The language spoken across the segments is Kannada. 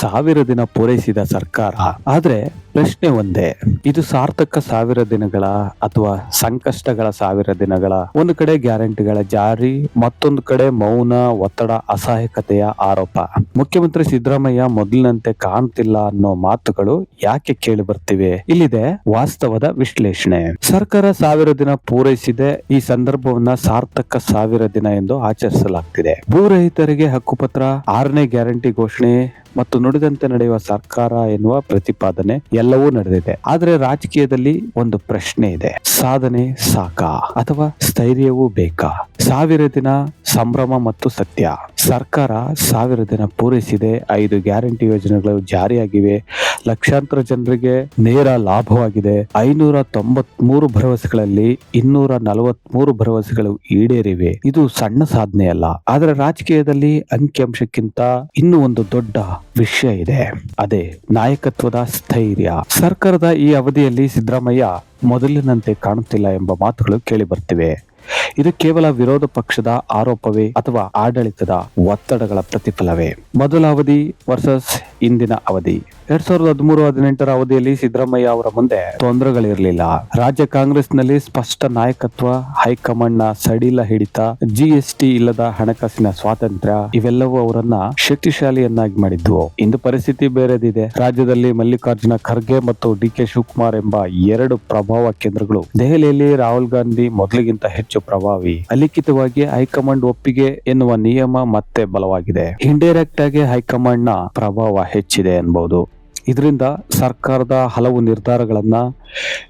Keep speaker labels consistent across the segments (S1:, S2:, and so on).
S1: ಸಾವಿರ ದಿನ ಪೂರೈಸಿದ ಸರ್ಕಾರ. ಆದ್ರೆ ಪ್ರಶ್ನೆ ಒಂದೇ ಇದು ಸಾರ್ಥಕ ಸಾವಿರ ದಿನಗಳ ಅಥವಾ ಸಂಕಷ್ಟಗಳ ಸಾವಿರ ದಿನಗಳ ಒಂದು ಕಡೆ ಗ್ಯಾರಂಟಿಗಳ ಜಾರಿ ಮತ್ತೊಂದು ಕಡೆ ಮೌನ ಒತ್ತಡ ಅಸಹಾಯಕತೆಯ ಆರೋಪ. ಮುಖ್ಯಮಂತ್ರಿ ಸಿದ್ದರಾಮಯ್ಯ ಮೊದಲಿನಂತೆ ಕಾಣ್ತಿಲ್ಲ ಅನ್ನೋ ಮಾತುಗಳು ಯಾಕೆ ಕೇಳಿ ಬರ್ತಿವೆ? ಇಲ್ಲಿದೆ ವಾಸ್ತವದ ವಿಶ್ಲೇಷಣೆ. ಸರ್ಕಾರ ಸಾವಿರ ದಿನ ಪೂರೈಸಿದೆ ಈ ಸಂದರ್ಭವನ್ನ ಸಾರ್ಥಕ ಸಾವಿರ ದಿನ ಎಂದು ಆಚರಿಸಲಾಗ್ತಿದೆ. ಭೂರಹಿತರಿಗೆ ಹಕ್ಕುಪತ್ರ ಆರನೇ ಗ್ಯಾರಂಟಿ ಘೋಷಣೆ ಮತ್ತು ನುಡಿದಂತೆ ನಡೆಯುವ ಸರ್ಕಾರ ಎನ್ನುವ ಪ್ರತಿಪಾದನೆ ಎಲ್ಲವೂ ನಡೆದಿದೆ. ಆದರೆ ರಾಜಕೀಯದಲ್ಲಿ ಒಂದು ಪ್ರಶ್ನೆ ಇದೆ. ಸಾಧನೆ ಸಾಕಾ? ಅಥವಾ ಸ್ಥೈರ್ಯವೂ ಬೇಕಾ? ಸಾವಿರ ದಿನ ಸಂಭ್ರಮ ಮತ್ತು ಸತ್ಯ. ಸರ್ಕಾರ ಸಾವಿರ ದಿನ ಪೂರೈಸಿದೆ. ಐದು ಗ್ಯಾರಂಟಿ ಯೋಜನೆಗಳು ಜಾರಿಯಾಗಿವೆ. ಲಕ್ಷಾಂತರ ಜನರಿಗೆ ನೇರ ಲಾಭವಾಗಿದೆ. ಐನೂರ ತೊಂಬತ್ ಮೂರು ಭರವಸೆಗಳಲ್ಲಿ ಇನ್ನೂರ ನಲವತ್ ಮೂರು ಭರವಸೆಗಳು ಈಡೇರಿವೆ. ಇದು ಸಣ್ಣ ಸಾಧನೆ ಅಲ್ಲ. ಆದರೆ ರಾಜಕೀಯದಲ್ಲಿ ಅಂಕಿಅಂಶಕ್ಕಿಂತ ಇನ್ನೂ ಒಂದು ದೊಡ್ಡ ವಿಷಯ ಇದೆ. ಅದೇ ನಾಯಕತ್ವದ ಸ್ಥೈರ್ಯ. ಸರ್ಕಾರದ ಈ ಅವಧಿಯಲ್ಲಿ ಸಿದ್ದರಾಮಯ್ಯ ಮೊದಲಿನಂತೆ ಕಾಣುತ್ತಿಲ್ಲ ಎಂಬ ಮಾತುಗಳು ಕೇಳಿ ಬರ್ತಿವೆ ಇದು ಕೇವಲ ವಿರೋಧ ಪಕ್ಷದ ಆರೋಪವೇ ಅಥವಾ ಆಡಳಿತದ ಒತ್ತಡಗಳ ಪ್ರತಿಫಲವೇ. ಮೊದಲ ಅವಧಿ ವರ್ಸಸ್ ಇಂದಿನ ಅವಧಿ. ಎರಡ್ ಸಾವಿರದ ಹದಿಮೂರು ಹದಿನೆಂಟರ ಅವಧಿಯಲ್ಲಿ ಸಿದ್ದರಾಮಯ್ಯ ಅವರ ಮುಂದೆ ತೊಂದರೆಗಳಿರಲಿಲ್ಲ. ರಾಜ್ಯ ಕಾಂಗ್ರೆಸ್ನಲ್ಲಿ ಸ್ಪಷ್ಟ ನಾಯಕತ್ವ ಹೈಕಮಾಂಡ್ನ ಸಡಿಲ ಹಿಡಿತ ಜಿಎಸ್ಟಿ ಇಲ್ಲದ ಹಣಕಾಸಿನ ಸ್ವಾತಂತ್ರ್ಯ, ಇವೆಲ್ಲವೂ ಅವರನ್ನ ಶಕ್ತಿಶಾಲಿಯನ್ನಾಗಿ ಮಾಡಿದ್ವು ಇಂದು ಪರಿಸ್ಥಿತಿ ಬೇರೆದಿದೆ. ರಾಜ್ಯದಲ್ಲಿ ಮಲ್ಲಿಕಾರ್ಜುನ ಖರ್ಗೆ ಮತ್ತು ಡಿ ಕೆ ಶಿವಕುಮಾರ್ ಎಂಬ ಎರಡು ಪ್ರಭಾವ ಕೇಂದ್ರಗಳು ದೆಹಲಿಯಲ್ಲಿ ರಾಹುಲ್ ಗಾಂಧಿ ಮೊದಲಿಗಿಂತ ಹೆಚ್ಚು ಪ್ರಭಾವಿ. ಅಲಿಖಿತವಾಗಿ ಹೈಕಮಾಂಡ್ ಒಪ್ಪಿಗೆ ಎನ್ನುವ ನಿಯಮ ಮತ್ತೆ ಬಲವಾಗಿದೆ. ಇಂಡೈರೆಕ್ಟ್ ಆಗಿ ಹೈಕಮಾಂಡ್ನ ಪ್ರಭಾವ ಹೆಚ್ಚಿದೆ ಎನ್ಬಹುದು ಇದರಿಂದ ಸರ್ಕಾರದ ಹಲವು ನಿರ್ಧಾರಗಳನ್ನು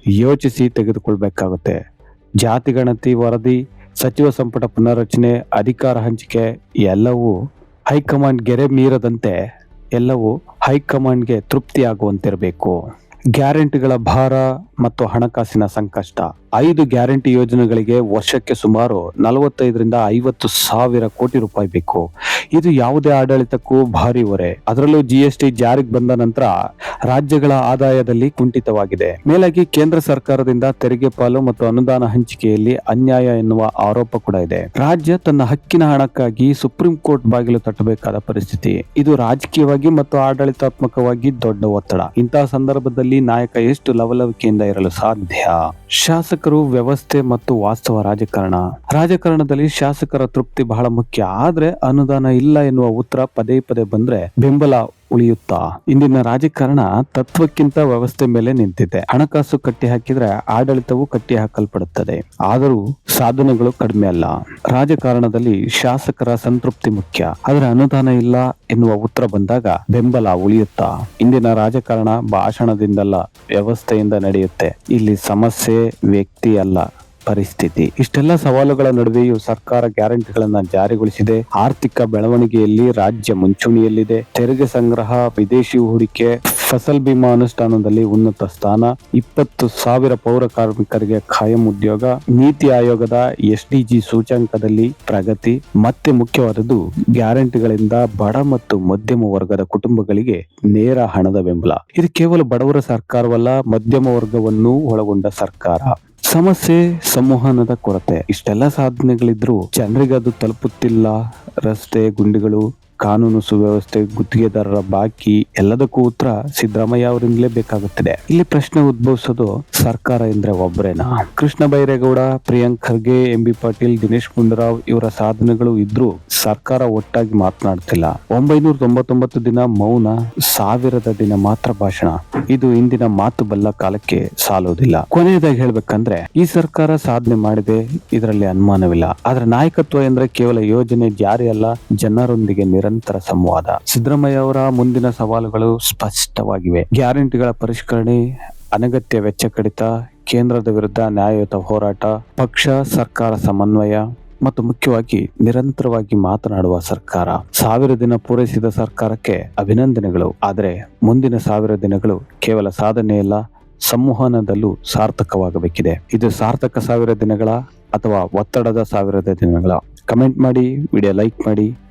S1: ಯೋಚಿಸಿ ತೆಗೆದುಕೊಳ್ಬೇಕಾಗುತ್ತೆ. ಜಾತಿ ಗಣತಿ ವರದಿ, ಸಚಿವ ಸಂಪುಟ ಪುನರ್ರಚನೆ, ಅಧಿಕಾರ ಹಂಚಿಕೆ ಎಲ್ಲವೂ ಹೈಕಮಾಂಡ್ ಗೆರೆ ಮೀರದಂತೆ ಎಲ್ಲವೂ ಹೈಕಮಾಂಡ್ಗೆ ತೃಪ್ತಿಯಾಗುವಂತಿರಬೇಕು. ಗ್ಯಾರಂಟಿಗಳ ಭಾರ ಮತ್ತು ಹಣಕಾಸಿನ ಸಂಕಷ್ಟ. ಐದು ಗ್ಯಾರಂಟಿ ಯೋಜನೆಗಳಿಗೆ ವರ್ಷಕ್ಕೆ ಸುಮಾರು ನಲವತ್ತೈದರಿಂದ ಐವತ್ತು ಸಾವಿರ ಕೋಟಿ ರೂಪಾಯಿ ಬೇಕು. ಇದು ಯಾವುದೇ ಆಡಳಿತಕ್ಕೂ ಭಾರಿ ಹೊರೆ. ಅದರಲ್ಲೂ ಜಿ ಎಸ್ ಟಿ ಜಾರಿಗೆ ಬಂದ ನಂತರ ರಾಜ್ಯಗಳ ಆದಾಯದಲ್ಲಿ ಕುಂಠಿತವಾಗಿದೆ. ಮೇಲಾಗಿ ಕೇಂದ್ರ ಸರ್ಕಾರದಿಂದ ತೆರಿಗೆ ಪಾಲು ಮತ್ತು ಅನುದಾನ ಹಂಚಿಕೆಯಲ್ಲಿ ಅನ್ಯಾಯ ಎನ್ನುವ ಆರೋಪ ಕೂಡ ಇದೆ. ರಾಜ್ಯ ತನ್ನ ಹಕ್ಕಿನ ಹಣಕ್ಕಾಗಿ ಸುಪ್ರೀಂ ಕೋರ್ಟ್ ಬಾಗಿಲು ತಟ್ಟಬೇಕಾದ ಪರಿಸ್ಥಿತಿ. ಇದು ರಾಜಕೀಯವಾಗಿ ಮತ್ತು ಆಡಳಿತಾತ್ಮಕವಾಗಿ ದೊಡ್ಡ ಒತ್ತಡ. ಇಂತಹ ಸಂದರ್ಭದಲ್ಲಿ ನಾಯಕ ಎಷ್ಟು ಲವಲವಿಕೆಯಿಂದ ಇರಲು ಸಾಧ್ಯ? ಶಾಸಕರು ವ್ಯವಸ್ಥೆ ಮತ್ತು ವಾಸ್ತವ ರಾಜಕಾರಣ. ರಾಜಕಾರಣದಲ್ಲಿ ಶಾಸಕರ ತೃಪ್ತಿ ಬಹಳ ಮುಖ್ಯ. ಆದ್ರೆ ಅನುದಾನ ಇಲ್ಲ ಎನ್ನುವ ಉತ್ತರ ಪದೇ ಪದೇ ಬಂದ್ರೆ ಬೆಂಬಲ ಉಳಿಯುತ್ತಾ? ಇಂದಿನ ರಾಜಕಾರಣ ತತ್ವಕ್ಕಿಂತ ವ್ಯವಸ್ಥೆ ಮೇಲೆ ನಿಂತಿದೆ. ಹಣಕಾಸು ಕಟ್ಟಿ ಹಾಕಿದ್ರೆ ಆಡಳಿತವು ಕಟ್ಟಿ ಹಾಕಲ್ಪಡುತ್ತದೆ ಆದರೂ ಸಾಧನೆಗಳು ಕಡಿಮೆ ಅಲ್ಲ. ರಾಜಕಾರಣದಲ್ಲಿ ಶಾಸಕರ ಸಂತೃಪ್ತಿ ಮುಖ್ಯ. ಅದರ ಅನುದಾನ ಇಲ್ಲ ಎನ್ನುವ ಉತ್ತರ ಬಂದಾಗ ಬೆಂಬಲ ಉಳಿಯುತ್ತಾ? ಇಂದಿನ ರಾಜಕಾರಣ ಭಾಷಣದಿಂದಲ್ಲ, ವ್ಯವಸ್ಥೆಯಿಂದ ನಡೆಯುತ್ತೆ. ಇಲ್ಲಿ ಸಮಸ್ಯೆ ವ್ಯಕ್ತಿ ಅಲ್ಲ ಪರಿಸ್ಥಿತಿ. ಇಷ್ಟೆಲ್ಲ ಸವಾಲುಗಳ ನಡುವೆಯೂ ಸರ್ಕಾರ ಗ್ಯಾರಂಟಿಗಳನ್ನ ಜಾರಿಗೊಳಿಸಿದೆ. ಆರ್ಥಿಕ ಬೆಳವಣಿಗೆಯಲ್ಲಿ ರಾಜ್ಯ ಮುಂಚೂಣಿಯಲ್ಲಿದೆ. ತೆರಿಗೆ ಸಂಗ್ರಹ, ವಿದೇಶಿ ಹೂಡಿಕೆ, ಫಸಲ್ ಬಿಮಾ ಅನುಷ್ಠಾನದಲ್ಲಿ ಉನ್ನತ ಸ್ಥಾನ, ಇಪ್ಪತ್ತು ಸಾವಿರ ಪೌರ ಕಾರ್ಮಿಕರಿಗೆ ಖಾಯಂ ಉದ್ಯೋಗ, ನೀತಿ ಆಯೋಗದ ಎಸ್ಡಿಜಿ ಸೂಚ್ಯಾಂಕದಲ್ಲಿ ಪ್ರಗತಿ, ಮತ್ತೆ ಮುಖ್ಯವಾದದ್ದು ಗ್ಯಾರಂಟಿಗಳಿಂದ ಬಡ ಮತ್ತು ಮಧ್ಯಮ ವರ್ಗದ ಕುಟುಂಬಗಳಿಗೆ ನೇರ ಹಣದ ಬೆಂಬಲ. ಇದು ಕೇವಲ ಬಡವರ ಸರ್ಕಾರವಲ್ಲ, ಮಧ್ಯಮ ವರ್ಗವನ್ನು ಒಳಗೊಂಡ ಸರ್ಕಾರ. ಸಮಸ್ಯೆ ಸಂವಹನದ ಕೊರತೆ. ಇಷ್ಟೆಲ್ಲ ಸಾಧನೆಗಳಿದ್ರು ಜನರಿಗೆ ಅದು ತಲುಪುತ್ತಿಲ್ಲ. ರಸ್ತೆ ಗುಂಡಿಗಳು ಕಾನೂನು ಸುವ್ಯವಸ್ಥೆ ಗುತ್ತಿಗೆದಾರರ ಬಾಕಿ ಎಲ್ಲದಕ್ಕೂ ಉತ್ತರ ಸಿದ್ದರಾಮಯ್ಯ ಅವರಿಂದಲೇ ಬೇಕಾಗುತ್ತದೆ. ಇಲ್ಲಿ ಪ್ರಶ್ನೆ ಉದ್ಭವಿಸೋದು ಸರ್ಕಾರ ಎಂದ್ರೆ ಒಬ್ಬರೇನಾ ಕೃಷ್ಣ ಬೈರೇಗೌಡ, ಪ್ರಿಯಾಂಕ್ ಖರ್ಗೆ, ಎಂ ಬಿ ಪಾಟೀಲ್, ದಿನೇಶ್ ಗುಂಡೂರಾವ್ ಇವರ ಸಾಧನೆಗಳು ಇದ್ರೂ ಸರ್ಕಾರ ಒಟ್ಟಾಗಿ ಮಾತನಾಡ್ತಿಲ್ಲ. ಒಂಬೈನೂರ ತೊಂಬತ್ತೊಂಬತ್ತು ದಿನ ಮೌನ, ಸಾವಿರದ ದಿನ ಮಾತ್ರ ಭಾಷಣ. ಇದು ಇಂದಿನ ಮಾತು ಬಲ್ಲ ಕಾಲಕ್ಕೆ ಸಾಲೋದಿಲ್ಲ. ಕೊನೆಯದಾಗಿ ಹೇಳ್ಬೇಕಂದ್ರೆ, ಈ ಸರ್ಕಾರ ಸಾಧನೆ ಮಾಡಿದೆ ಇದರಲ್ಲಿ ಅನುಮಾನವಿಲ್ಲ. ಆದ್ರೆ ನಾಯಕತ್ವ ಎಂದ್ರೆ ಕೇವಲ ಯೋಜನೆ ಜಾರಿ ಅಲ್ಲ, ಜನರೊಂದಿಗೆ ನಿರಂತರ ಸಂವಾದ. ಸಿದ್ದರಾಮಯ್ಯ ಅವರ ಮುಂದಿನ ಸವಾಲುಗಳು ಸ್ಪಷ್ಟವಾಗಿವೆ. ಗ್ಯಾರಂಟಿಗಳ ಪರಿಷ್ಕರಣೆ, ಅನಗತ್ಯ ವೆಚ್ಚ ಕಡಿತ ಕೇಂದ್ರದ ವಿರುದ್ಧ ನ್ಯಾಯಯುತ ಹೋರಾಟ, ಪಕ್ಷ, ಸರ್ಕಾರ ಸಮನ್ವಯ ಮತ್ತು ಮುಖ್ಯವಾಗಿ ನಿರಂತರವಾಗಿ ಮಾತನಾಡುವ ಸರ್ಕಾರ. ಸಾವಿರ ದಿನ ಪೂರೈಸಿದ ಸರ್ಕಾರಕ್ಕೆ ಅಭಿನಂದನೆಗಳು. ಆದರೆ ಮುಂದಿನ ಸಾವಿರ ದಿನಗಳು ಕೇವಲ ಸಾಧನೆಯಲ್ಲ ಸಂವಹನದಲ್ಲೂ ಸಾರ್ಥಕವಾಗಬೇಕಿದೆ. ಇದು ಸಾರ್ಥಕ ಸಾವಿರ ದಿನಗಳ ಅಥವಾ ಒತ್ತಡದ ಸಾವಿರದ ದಿನಗಳ. ಕಮೆಂಟ್ ಮಾಡಿ, ವಿಡಿಯೋ ಲೈಕ್ ಮಾಡಿ.